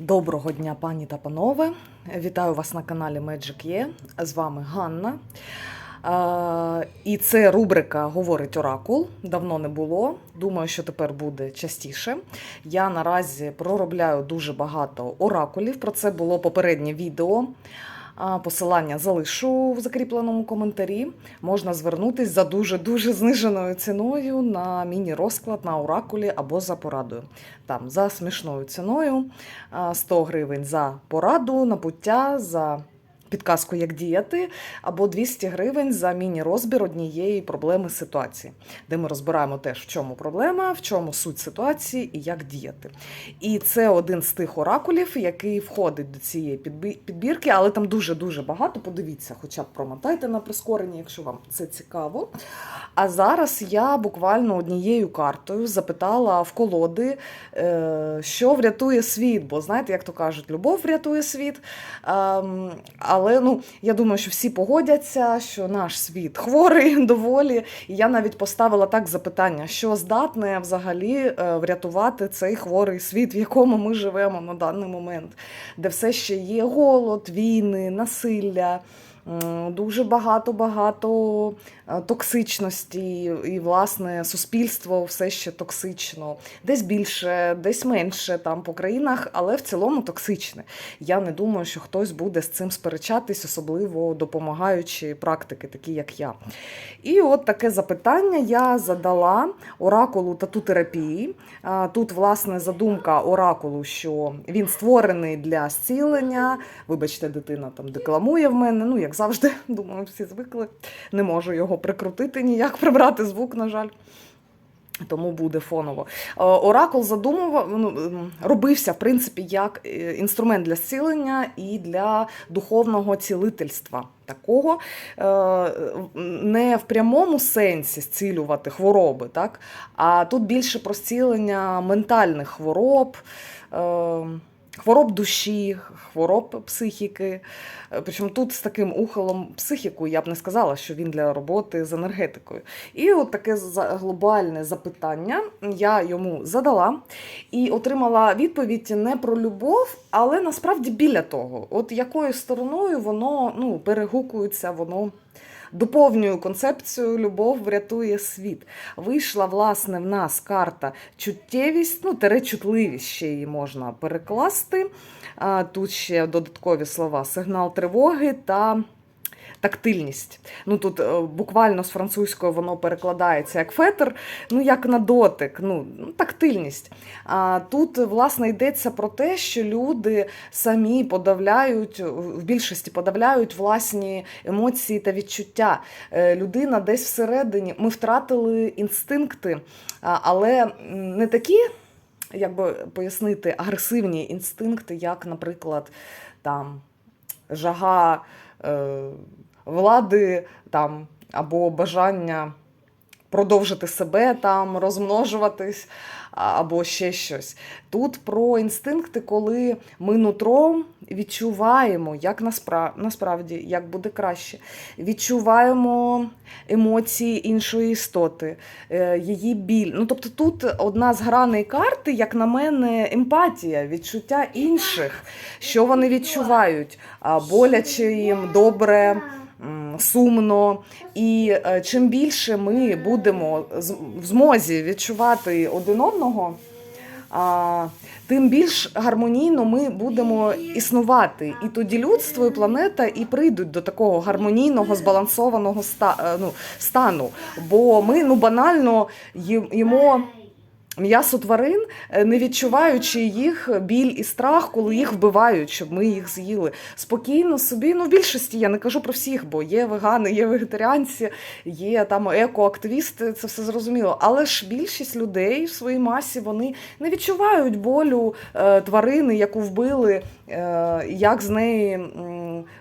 Доброго дня, пані та панове. Вітаю вас на каналі Magic Є. З вами Ганна. І це рубрика Говорить Оракул. Давно не було. Думаю, що тепер буде частіше. Я наразі проробляю дуже багато оракулів. Про це було попереднє відео. Посилання залишу в закріпленому коментарі. Можна звернутись за дуже-дуже зниженою ціною на міні-розклад на оракулі або за порадою. Там за смішною ціною а, 100 гривень за пораду, набуття, за підказку, як діяти, або 200 гривень за міні-розбір однієї проблеми ситуації, де ми розбираємо теж, в чому проблема, в чому суть ситуації і як діяти. І це один з тих оракулів, який входить до цієї підбірки, але там дуже-дуже багато. Подивіться, хоча б промотайте на прискорення, якщо вам це цікаво. А зараз я буквально однією картою запитала в колоди, е, що врятує світ. Бо знаєте, як то кажуть, любов врятує світ. Але ну, я думаю, що всі погодяться, що наш світ хворий доволі. І я навіть поставила так запитання, що здатне взагалі е, врятувати цей хворий світ, в якому ми живемо на даний момент, де все ще є голод, війни, насилля. Дуже багато багато токсичності, і власне суспільство все ще токсично. Десь більше, десь менше там по країнах, але в цілому токсичне. Я не думаю, що хтось буде з цим сперечатись, особливо допомагаючи практики, такі як я. І от таке запитання я задала оракулу тату-терапії. Тут, власне, задумка оракулу, що він створений для зцілення. Вибачте, дитина там декламує в мене. Ну, як завжди, думаю, всі звикли. Не можу його прикрутити ніяк, прибрати звук, на жаль. Тому буде фоново. Е, Оракул задумував, ну, робився, в принципі, як е, інструмент для зцілення і для духовного цілительства. Такого е, не в прямому сенсі зцілювати хвороби, так? а тут більше про зцілення ментальних хвороб. Хвороб душі, хвороб психіки. Е, Причому тут з таким ухилом психіку я б не сказала, що він для роботи з енергетикою. І от таке глобальне запитання я йому задала і отримала відповідь не про любов, але насправді біля того, от якою стороною воно ну, перегукується, воно. Доповнюю концепцію любов врятує світ. Вийшла, власне, в нас карта чуттєвість, ну, тере чутливість ще її можна перекласти. Тут ще додаткові слова сигнал тривоги та тактильність. Ну тут е, буквально з французької воно перекладається як фетр, ну як на дотик, ну тактильність. А тут власне йдеться про те, що люди самі подавляють в більшості подавляють власні емоції та відчуття. Е, Людина десь всередині. Ми втратили інстинкти, але не такі. Як би пояснити агресивні інстинкти, як, наприклад, там жага е, влади там, або бажання продовжити себе, там, розмножуватись, або ще щось. Тут про інстинкти, коли ми нутром відчуваємо, як наспра... насправді як буде краще. Відчуваємо емоції іншої істоти, е, її біль. Ну, тобто тут одна з граней карти, як на мене, емпатія, відчуття інших, що вони відчувають, боляче їм, добре. Сумно, і е, чим більше ми будемо в змозі відчувати один одного, тим більш гармонійно ми будемо існувати. І тоді людство і планета і прийдуть до такого гармонійного, збалансованого е, ну, стану. Бо ми ну, банально їмо. М'ясо тварин, е, не відчуваючи їх біль і страх, коли їх вбивають, щоб ми їх з'їли. Спокійно собі, ну в більшості я не кажу про всіх, бо є вегани, є вегетаріанці, є там екоактивісти, це все зрозуміло. Але ж більшість людей в своїй масі вони не відчувають болю е, тварини, яку вбили, як з неї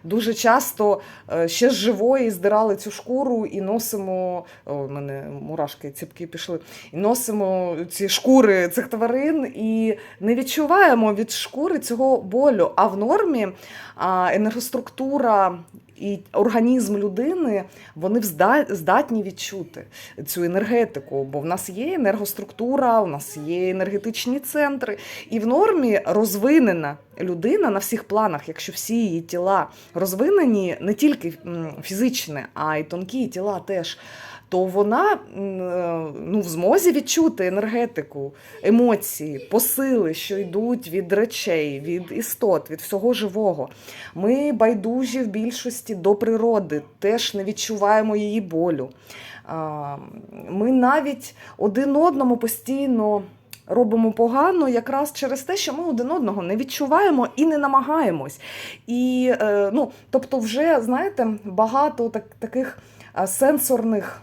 дуже часто е, ще з живої здирали цю шкуру і носимо. О, у мене мурашки ціпки пішли. І носимо ці шкури цих тварин і не відчуваємо від шкури цього болю. А в нормі енергоструктура і організм людини вони здатні відчути цю енергетику, бо в нас є енергоструктура, у нас є енергетичні центри, і в нормі розвинена людина на всіх планах, якщо всі її тіла розвинені, не тільки фізичне, а й тонкі тіла теж. То вона е, ну, в змозі відчути енергетику, емоції, посили, що йдуть від речей, від істот, від всього живого. Ми байдужі в більшості до природи, теж не відчуваємо її болю. Ми навіть один одному постійно робимо погано якраз через те, що ми один одного не відчуваємо і не намагаємось. І, е, ну, тобто, вже, знаєте, багато так, таких а, сенсорних.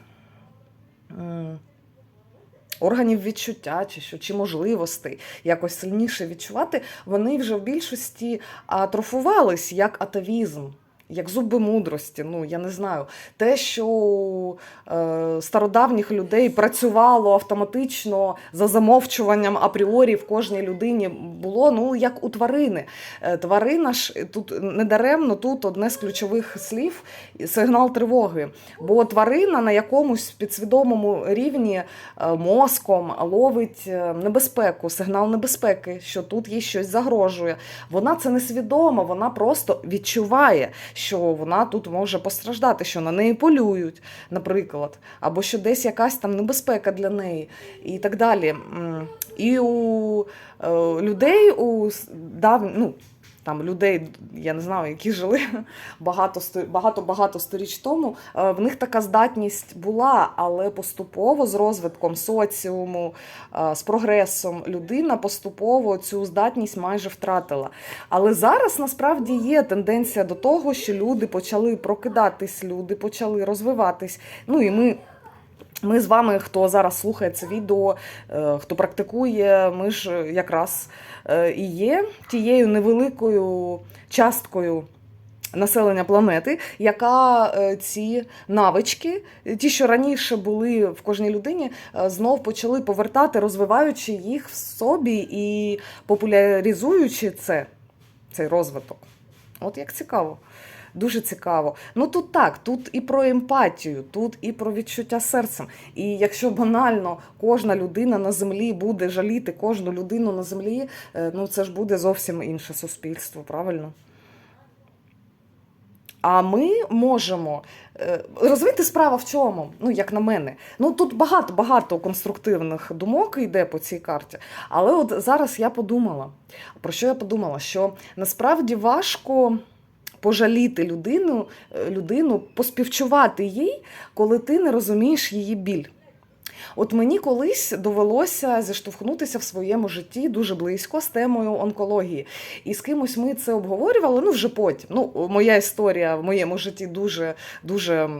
Органів відчуття чи що, чи можливостей якось сильніше відчувати, вони вже в більшості атрофувались як атавізм, як зуби мудрості. Ну я не знаю. Те, що е, стародавніх людей працювало автоматично за замовчуванням апріорі в кожній людині було ну як у тварини. Е, тварина ж тут недаремно тут одне з ключових слів сигнал тривоги. Бо тварина на якомусь підсвідомому рівні е, мозком ловить е, небезпеку, сигнал небезпеки, що тут їй щось загрожує. Вона це несвідомо, вона просто відчуває, що вона тут може постраждати, що на неї полюють, наприклад, або що десь якась там небезпека для неї, і так далі. І у е, людей у дав, ну, там людей, я не знаю, які жили багато багато багато сторіч тому. е, В них така здатність була, але поступово з розвитком соціуму, е, з прогресом людина поступово цю здатність майже втратила. Але зараз насправді є тенденція до того, що люди почали прокидатись, люди почали розвиватись. Ну і ми. Ми з вами, хто зараз слухає це відео, е, хто практикує, ми ж якраз е, і є тією невеликою часткою населення планети, яка е, ці навички, ті, що раніше були в кожній людині, знов почали повертати, розвиваючи їх в собі і популяризуючи це, цей розвиток. От як цікаво. Дуже цікаво. Ну тут так, тут і про емпатію, тут і про відчуття серцем. І якщо банально кожна людина на землі буде жаліти кожну людину на землі, е, ну це ж буде зовсім інше суспільство, правильно? А ми можемо е, розумієте, справа в чому? Ну, як на мене. Ну тут багато багато конструктивних думок йде по цій карті. Але от зараз я подумала, про що я подумала? Що насправді важко пожаліти людину, е, людину, поспівчувати їй, коли ти не розумієш її біль. От мені колись довелося зіштовхнутися в своєму житті дуже близько з темою онкології. І з кимось ми це обговорювали. Ну вже потім. Ну, моя історія в моєму житті дуже дуже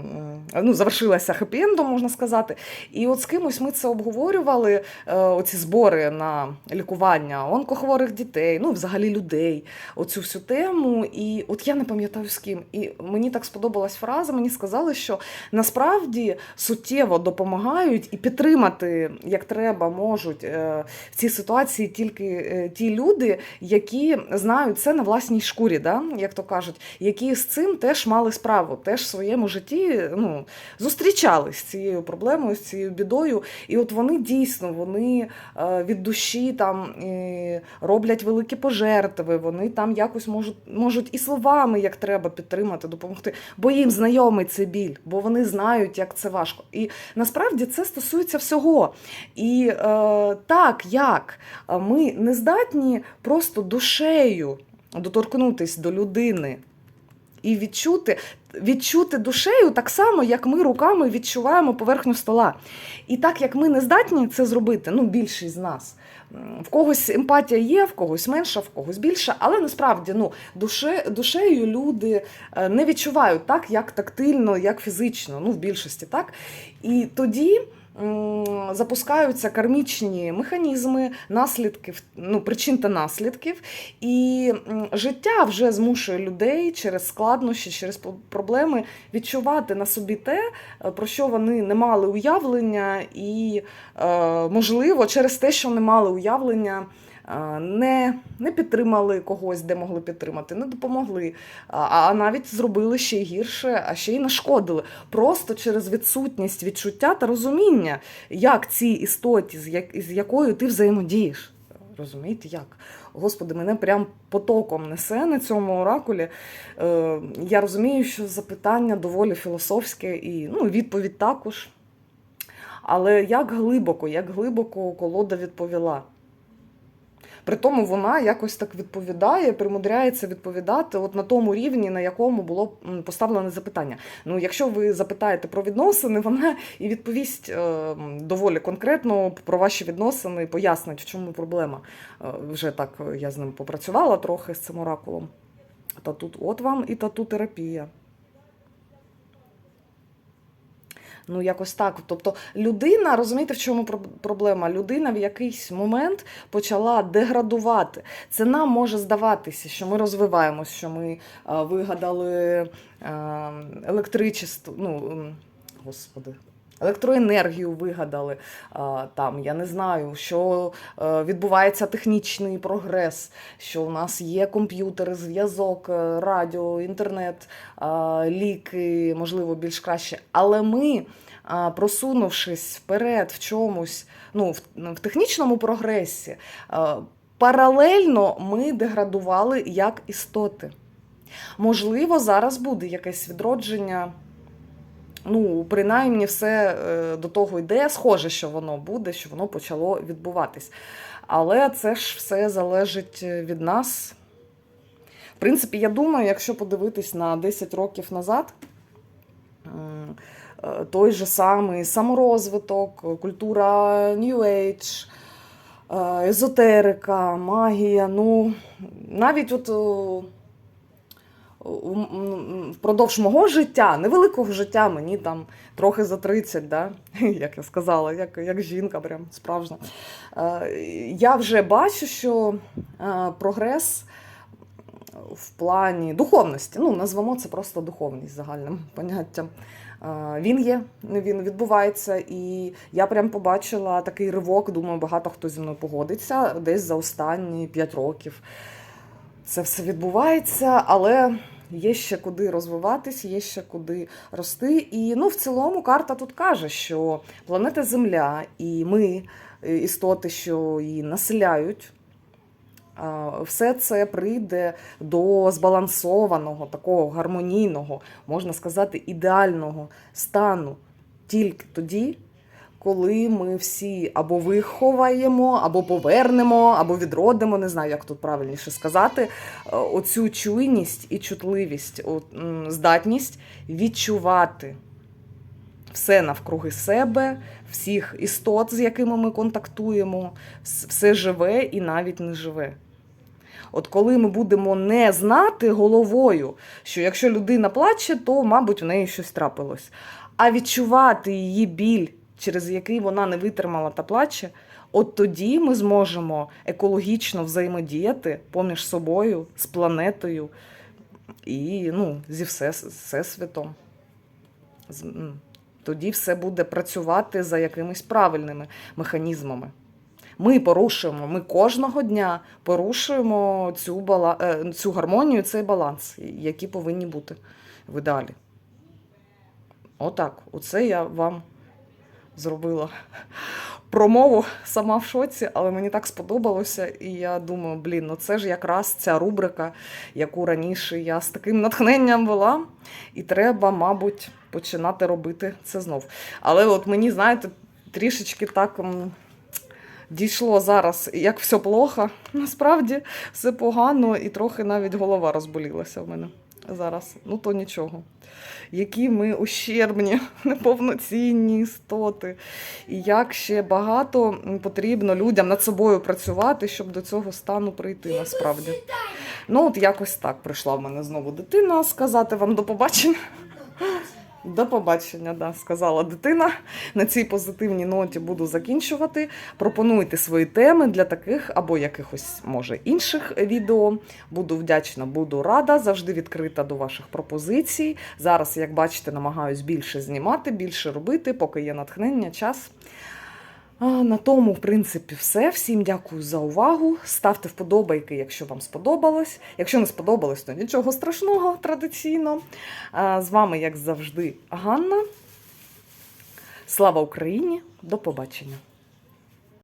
ну, завершилася хеппі-ендом, можна сказати. І от з кимось ми це обговорювали. е, Оці збори на лікування онкохворих дітей, ну взагалі людей. Оцю всю тему. І от я не пам'ятаю з ким. І мені так сподобалась фраза. Мені сказали, що насправді суттєво допомагають і підтримати як треба можуть е, в цій ситуації тільки е, ті люди, які знають це на власній шкурі, да? як то кажуть, які з цим теж мали справу, теж в своєму житті ну, зустрічались з цією проблемою, з цією бідою. І от вони дійсно вони е, від душі там роблять великі пожертви, вони там якось можуть, можуть і словами як треба підтримати, допомогти, бо їм знайомий цей біль, бо вони знають, як це важко. І насправді це стосується всього. І е, так як ми не здатні просто душею доторкнутися до людини. І відчути, відчути душею так само, як ми руками відчуваємо поверхню стола. І так як ми не здатні це зробити, ну більшість з нас. В когось емпатія є, в когось менша, в когось більша, але насправді ну, душе, душею люди е, не відчувають так, як тактильно, як фізично, ну в більшості так. І тоді запускаються кармічні механізми наслідків, ну, причин та наслідків. І життя вже змушує людей через складнощі, через проблеми відчувати на собі те, е, про що вони не мали уявлення, і, е, можливо, через те, що не мали уявлення. Не, не підтримали когось, де могли підтримати, не допомогли, а, навіть зробили ще гірше, а ще й нашкодили. Просто через відсутність відчуття та розуміння, як цій істоті, з якою ти взаємодієш. Розумієте, як? Господи, мене прям потоком несе на цьому оракулі. Е, я розумію, що запитання доволі філософське і ну, відповідь також. Але як глибоко, як глибоко колода відповіла. При тому вона якось так відповідає, примудряється відповідати от на тому рівні, на якому було поставлене запитання. Ну, якщо ви запитаєте про відносини, вона і відповість е, доволі конкретно про ваші відносини, пояснить, в чому проблема. Е, вже так е, я з ним попрацювала трохи з цим оракулом. Та тут от вам і тату-терапія. Ну, якось так. Тобто людина, розумієте, в чому проб- проблема? Людина в якийсь момент почала деградувати. Це нам може здаватися, що ми розвиваємось, що ми вигадали е, електричество, ну, господи. Електроенергію вигадали там, я не знаю, що е, відбувається технічний прогрес, що у нас є комп'ютери, зв'язок, е, радіо, інтернет, ліки, можливо, більш краще. Але ми, просунувшись вперед в чомусь, ну, в технічному прогресі, паралельно ми деградували як істоти. Можливо, зараз буде якесь відродження. Ну, принаймні, все е, до того йде. Схоже, що воно буде, що воно почало відбуватись. Але це ж все залежить е, від нас. В принципі, я думаю, якщо подивитись на 10 років назад, е, той же самий саморозвиток, культура New Age, езотерика, магія. Ну, навіть от. Впродовж мого життя, невеликого життя, мені там трохи за 30, да? як я сказала, як, як жінка, прям справжня. Е, Я вже бачу, що е, прогрес в плані духовності, ну, назвемо це просто духовність загальним поняттям. е, Він є, він відбувається, і я прям побачила такий ривок. Думаю, багато хто зі мною погодиться десь за останні 5 років. Це все відбувається, але є ще куди розвиватись, є ще куди рости. І ну, в цілому карта тут каже, що планета Земля і ми, е, істоти, що її населяють, все це прийде до збалансованого, такого гармонійного, можна сказати, ідеального стану тільки тоді, коли ми всі або виховаємо, або повернемо, або відродимо, не знаю, як тут правильніше сказати, е, оцю чуйність і чутливість, здатність відчувати все навкруги себе, всіх істот, з якими ми контактуємо, все живе і навіть не живе. От коли ми будемо не знати головою, що якщо людина плаче, то, мабуть, в неї щось трапилось, а відчувати її біль, через який вона не витримала та плаче, от тоді ми зможемо екологічно взаємодіяти поміж собою, з планетою і ну, зі все, всесвітом. Тоді все буде працювати за якимись правильними механізмами. Ми порушуємо, ми кожного дня порушуємо цю, бала... е, цю гармонію, цей баланс, які повинні бути в ідеалі. Отак, оце я вам зробила промову сама в шоці, але мені так сподобалося. І я думаю, блін, ну це ж якраз ця рубрика, яку раніше я з таким натхненням вела, і треба, мабуть, починати робити це знов. Але от мені, знаєте, трішечки так. Дійшло зараз, як все плохо. Насправді все погано, і трохи навіть голова розболілася в мене зараз. Ну то нічого. Які ми ущербні, неповноцінні істоти. І як ще багато потрібно людям над собою працювати, щоб до цього стану прийти насправді. Ну, от якось так прийшла в мене знову дитина сказати вам до побачення. До побачення, да, сказала дитина. На цій позитивній ноті буду закінчувати. Пропонуйте свої теми для таких або якихось, може, інших відео. Буду вдячна, буду рада, завжди відкрита до ваших пропозицій. Зараз, як бачите, намагаюсь більше знімати, більше робити, поки є натхнення, час. На тому, в принципі, все. Всім дякую за увагу. Ставте вподобайки, якщо вам сподобалось. Якщо не сподобалось, то нічого страшного традиційно. З вами, як завжди, Ганна. Слава Україні! До побачення!